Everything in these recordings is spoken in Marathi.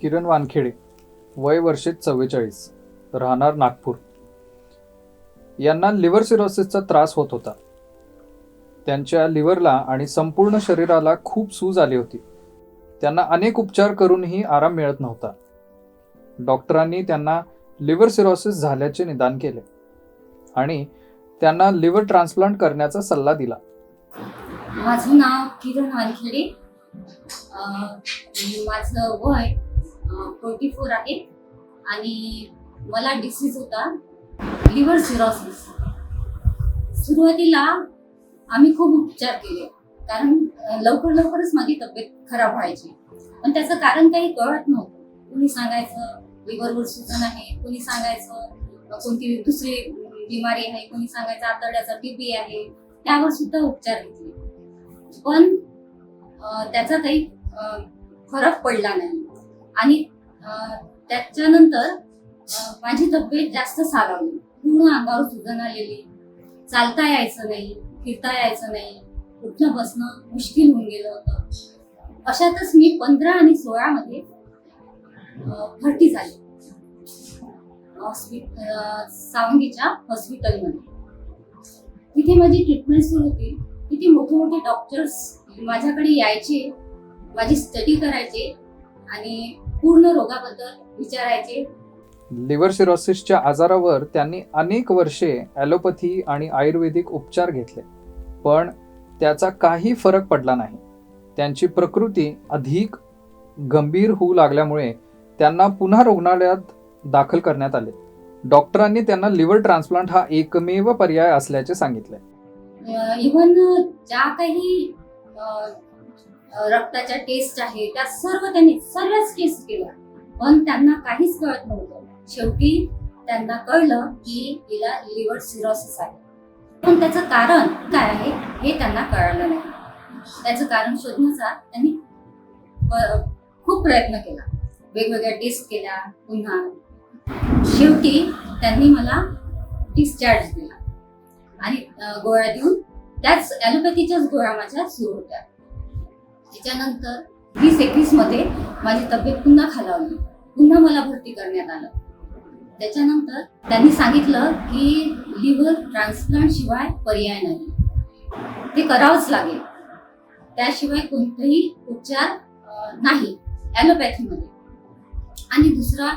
किरण वानखेडे वय वर्षे चव्वेचाळीस राहणार नागपूर. यांना लिव्हर सिरोसिसचा त्रास होत होता. त्यांच्या लिव्हरला आणि संपूर्ण शरीराला खूप सूज आली होती. त्यांना अनेक उपचार करूनही आराम मिळत नव्हता. डॉक्टरांनी त्यांना लिव्हर सिरोसिस झाल्याचे निदान केले आणि त्यांना लिव्हर ट्रान्सप्लांट करण्याचा सल्ला दिला. माझं नाव किरण वानखेडे. माझं वय फोर्टी फोर आहे. आणि मला डिसीज होता. लिव्हर सिरॉसिस सुरुवातीला आम्ही खूप उपचार केले. कारण लवकर लवकरच माझी तब्येत खराब व्हायची. पण त्याचं कारण काही कळत नव्हतं. कुणी सांगायचं लिव्हरवर सुचन आहे. कोणी सांगायचं कोणती दुसरी बिमारी आहे. कोणी सांगायचं आतड्याचा बीपी आहे. त्यावर सुद्धा उपचार घेतले. पण त्याचा काही फरक पडला नाही. आणि त्याच्यानंतर माझी तब्येत जास्त सालावली. पूर्ण अंगावर सुजन आलेली. चालता यायचं नाही फिरता यायचं नाही. उठणं बसणं मुश्किल होऊन गेलं होतं. अशातच मी पंधरा आणि सोळा मध्ये भरती झाली. हॉस्पिटल सावंगीच्या हॉस्पिटलमध्ये. तिथे माझी ट्रीटमेंट सुरू होती. तिथे मोठे मोठे डॉक्टर्स माझ्याकडे यायचे माझी स्टडी करायचे आणि पूर्ण रोगाबद्दल विचारायचे. लिव्हर सिरोसिसच्या आजारावर त्यांनी अनेक वर्षे ॲलोपॅथी आणि आयुर्वेदिक उपचार घेतले. पण त्याचा काही फरक पडला नाही. त्यांची प्रकृती अधिक गंभीर होऊ लागल्यामुळे त्यांना पुन्हा रुग्णालयात दाखल करण्यात आले. डॉक्टरांनी त्यांना लिव्हर ट्रान्सप्लांट हा एकमेव पर्याय असल्याचे सांगितले. इवन ज्या काही रक्ताच्या टेस्ट आहे त्या सर्व त्यांनी सर्वच टेस्ट केल्या. पण त्यांना काहीच कळत नव्हतं. शेवटी त्यांना कळलं की तिला लिव्हर सिरोसिस आहे. पण त्याचं कारण काय आहे हे त्यांना कळलं नाही. त्याचं कारण शोधण्याचा त्यांनी खूप प्रयत्न केला. वेगवेगळ्या टेस्ट केल्या पुन्हा. शेवटी त्यांनी मला डिस्चार्ज दिला. आणि गोळ्या देऊन त्याच ॲलोपॅथीच्याच गोळ्या माझ्या सुरू होत्या. त्याच्यानंतर वीस एकवीसमध्ये माझी तब्येत पुन्हा खालावली. पुन्हा मला भरती करण्यात आलं. त्याच्यानंतर त्यांनी सांगितलं की लिव्हर ट्रान्सप्लांट शिवाय पर्याय नाही. ते करावंच लागेल. त्याशिवाय कोणतेही उपचार नाही ॲलोपॅथीमध्ये. आणि दुसरा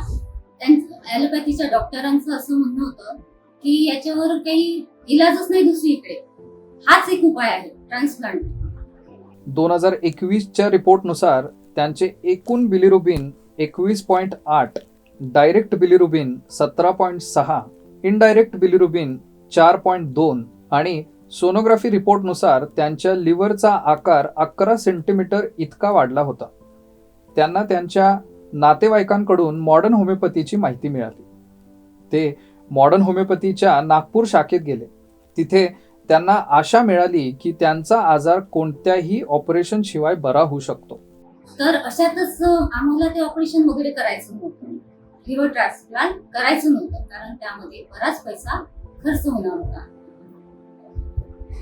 ॲलोपॅथीच्या डॉक्टरांचं असं म्हणणं होतं की याच्यावर काही इलाजच नाही दुसरीकडे. हाच एक उपाय आहे ट्रान्सप्लांट. दोन हजार एकवीसच्या रिपोर्टनुसार त्यांचे एकूण बिलिरुबिन एकवीस पॉईंट आठ डायरेक्ट बिलिरुबिन सतरा पॉईंट सहा इनडायरेक्ट बिलिरुबिन चार पॉईंट दोन आणि सोनोग्राफी रिपोर्टनुसार त्यांच्या लिव्हरचा आकार अकरा सेंटीमीटर इतका वाढला होता. त्यांना त्यांच्या नातेवाईकांकडून मॉडर्न होमिओपॅथीची माहिती मिळाली. ते मॉडर्न होमिओपॅथीच्या नागपूर शाखेत गेले. तिथे त्यांना आशा मिळाली की त्यांचा आजार कोणत्याही ऑपरेशन शिवाय बरा होऊ शकतो. तर अशातच आम्हाला ते ऑपरेशन वगैरे करायचं नव्हतं. लिव्हर ट्रान्सप्लांट करायचं नव्हतं कारण त्यामध्ये बराच पैसा खर्च होणार होता.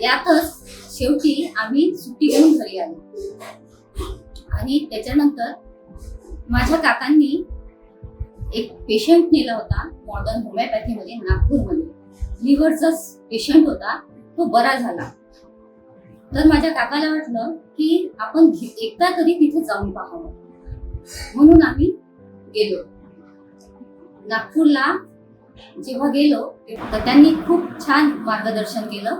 यातच शेवटी आम्ही सुट्टी घेऊन घरी आलो. आणि त्याच्यानंतर माझ्या काकांनी एक पेशंट नेला होता मॉडर्न होमिओपॅथीमध्ये नागपूरमध्ये. लिव्हरचा पेशंट होता तो बरा झाला. तर माझ्या काकाला वाटलं की आपण एकदा तरी तिथे जाऊन पाहावं. म्हणून आम्ही गेलो. नागपूरला जेव्हा गेलो तर त्यांनी खूप छान मार्गदर्शन केलं.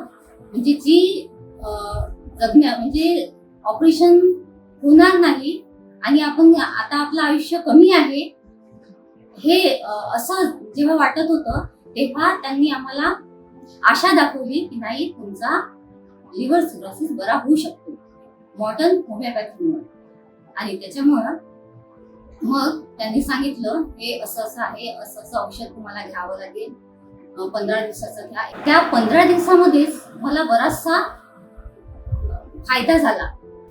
म्हणजे जी अं, जगण्या म्हणजे ऑपरेशन होणार नाही आणि आपण आता आपलं आयुष्य कमी आहे हे असं जेव्हा वाटत होतं तेव्हा त्यांनी आम्हाला आशा दाखवली की नाही तुमचा लिव्हर सिरोसिस बरा होऊ शकतो. मॉडर्न होमिओपॅथीमुळे आणि त्याच्यामुळं मग त्यांनी सांगितलं हे असं असं आहे असं असं औषध तुम्हाला घ्यावं लागेल. पंधरा दिवसाचं घ्या. त्या पंधरा दिवसामध्येच मला बराचसा फायदा झाला.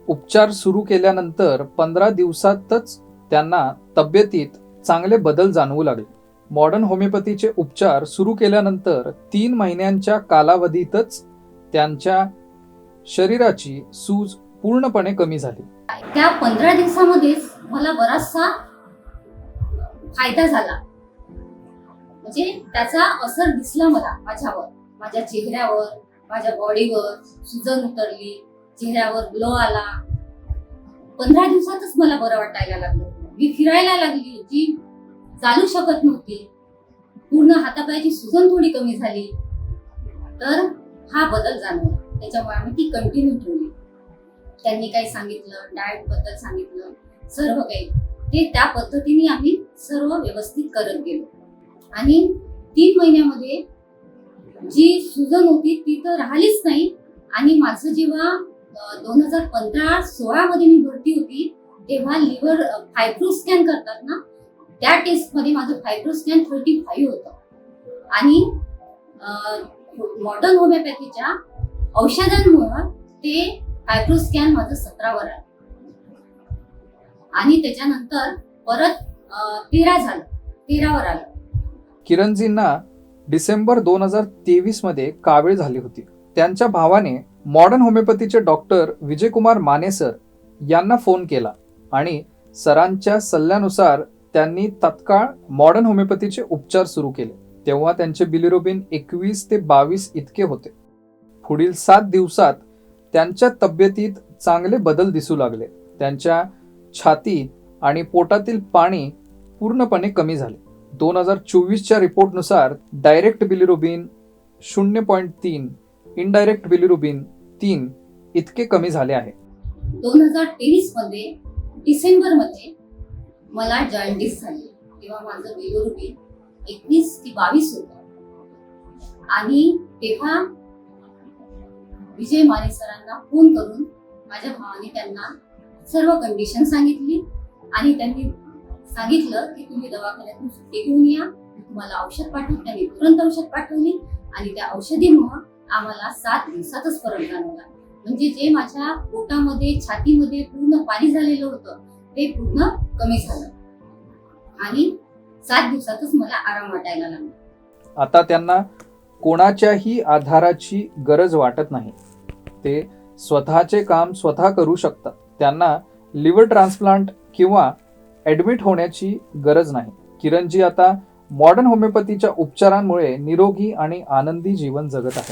उपचार सुरू केल्यानंतर पंधरा दिवसातच त्यांना तब्येतीत चांगले बदल जाणवू लागले. मॉडर्न होमिओपॅथीचे उपचार सुरू केल्यानंतर तीन महिन्यांच्या कालावधीतच त्यांच्या शरीराची सूज पूर्णपणे कमी झाली. त्या पंधरा दिवसामध्येच मला बराचसा फायदा झाला. म्हणजे त्याचा असर दिसला मला माझ्यावर. माझ्या चेहऱ्यावर माझ्या बॉडीवर सुजन उतरली चेहऱ्यावर ग्लो आला. पंधरा दिवसातच मला बरं वाटायला लागलं. मी फिरायला लागली जी चालू शकत नव्हती. पूर्ण हातापायाची सुजन थोडी कमी झाली. तर हा बदल जाणवला. त्याच्यामुळे आम्ही ती कंटिन्यू ठेवली. त्यांनी काही सांगितलं डाएटबद्दल सांगितलं सर्व काही. ते त्या पद्धतीने आम्ही सर्व व्यवस्थित करत गेलो. आणि तीन महिन्यामध्ये जी सुजन होती ती तर राहिलीच नाही. आणि माझं जेव्हा दोन हजार पंधरा सोळा मध्ये मी भरती होती तेव्हा लिव्हर फायब्रो स्कॅन करतात ना त्या टेस्टमध्ये माझं फायब्रोस्कॅन थर्टी फाईव्ह होतं. आणि मॉडर्न होमिओपॅथीच्या औषधांमुळं ते फायब्रोस्कॅन माझं सतरावर आलं. आणि त्याच्यानंतर परत तेरा झालं. तेरावर आलं. किरणजींना डिसेंबर दोन हजार तेवीसमध्ये कावीळ झाली होती. त्यांच्या भावाने मॉडर्न होमिओपॅथीचे डॉक्टर विजयकुमार माने सर यांना फोन केला आणि सरांच्या सल्ल्यानुसार त्यांनी तत्काळ मॉडर्न होमिओपॅथीचे उपचार सुरू केले. तेव्हा त्यांचे बिलिरोबिन एकवीस ते बावीस इतके होते. पुढील सात दिवसात त्यांच्या तब्येतीत चांगले बदल दिसू लागले. त्यांच्या छाती आणि पोटातील पाणी पूर्णपणे कमी झाले. दोन हजार चोवीसच्या रिपोर्टनुसार डायरेक्ट बिलिरुबिन शून्य पॉईंट तीन इनडायरेक्ट बिलिरुबिन तीन इतके कमी झाले आहे. दोन हजार तेवीसमध्ये डिसेंबरमध्ये मला जॉइंटिस झाली. तेव्हा माझं बिलोरुबिन एकवीस ते बावीस होतं. आणि तेव्हा विजय माने सरांना फोन करून माझ्या भावाने त्यांना सर्व कंडिशन सांगितली आणि त्यांनी सांगितलं की तुम्ही दवाखान्यातून सुट्टी घेऊन या. तुम्हाला औषध पाठवून त्यांनी तुरंत औषध पाठवली आणि त्या औषधीमुळं आम्हाला सात दिवसातच फरक जाणवला. म्हणजे जे माझ्या पोटामध्ये छातीमध्ये पूर्ण पाणी झालेलं होतं ते पूर्ण कमी झालं. आणि सात दिवसातच मला आराम वाटायला लागला. आता त्यांना कोणाच्याही आधाराची गरज वाटत नाही. ते स्वतःचे काम स्वतः करू शकतात. त्यांना लिव्हर ट्रान्सप्लांट किंवा ॲडमिट होण्याची गरज नाही. किरणजी आता मॉडर्न होमिओपॅथीच्या उपचारांमुळे निरोगी आणि आनंदी जीवन जगत आहे